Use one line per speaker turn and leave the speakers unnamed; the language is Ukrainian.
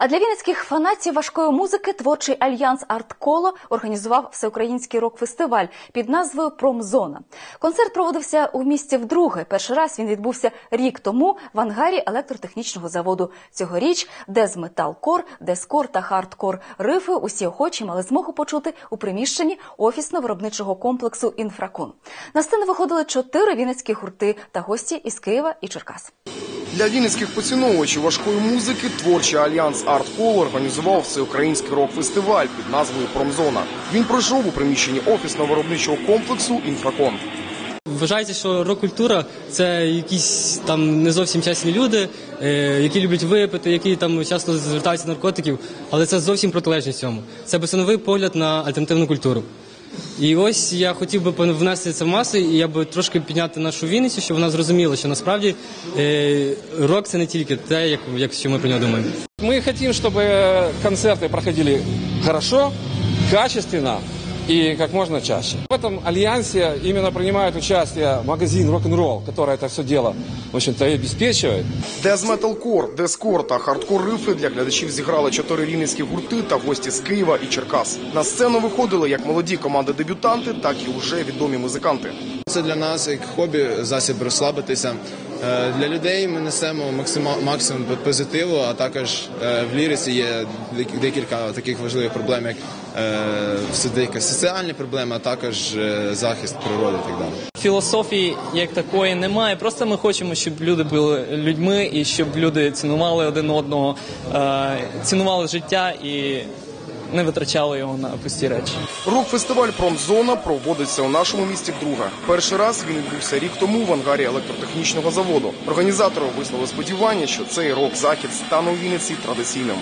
А для вінницьких фанатів важкої музики творчий альянс Артколо організував всеукраїнський рок-фестиваль під назвою Промзона. Концерт проводився у місті вдруге. Перший раз він відбувся рік тому в ангарі електротехнічного заводу. Цьогоріч дезметалкор, дескор та хардкор рифи усі охочі мали змогу почути у приміщенні офісно-виробничого комплексу Інфракон. На сцену виходили чотири вінницькі гурти та гості із Києва і Черкас.
Для вінницьких поціновувачів важкої музики творчий альянс «Арткол» організував всеукраїнський рок-фестиваль під назвою «Промзона». Він пройшов у приміщенні офісно-виробничого комплексу «Інфракон».
Вважається, що рок-культура це якісь там не зовсім чесні люди, е, які люблять випити, які там часто звертаються наркотиків, але це зовсім протилежність цьому. Це безсоновий погляд на альтернативну культуру. І ось я хотів би внести це в маси, і я би трошки підняти нашу Вінницю, щоб вона зрозуміла, що насправді е, рок це не тільки те, як, як що ми про нього думаємо.
Мы хотим, чтобы концерты проходили хорошо, качественно и как можно чаще. В этом альянсе именно принимает участие магазин «Рок-н-ролл», который это все дело, в общем-то, и обеспечивает.
Дезметалкор, дескор та хардкор рифи для глядачів зіграли чотири рівненські гурти та гості з Києва і Черкас. На сцену виходили як молоді команди-дебютанти, так і вже відомі музиканти.
Це для нас як хобі, засіб розслабитися. Е, Для людей ми несемо максимум позитиву, а також е, в ліриці є дек- декілька таких важливих проблем, як е, деякі соціальні проблеми, а також захист природи і так далі.
Філософії як такої немає. Просто ми хочемо, щоб люди були людьми і щоб люди цінували один одного, цінували життя і не витрачали його на пусті речі.
Рок-фестиваль «Промзона» проводиться у нашому місті вдруге. Перший раз він відбувся рік тому в ангарі електротехнічного заводу. Організатори висловили сподівання, що цей рок-захід стане у Вінниці традиційним.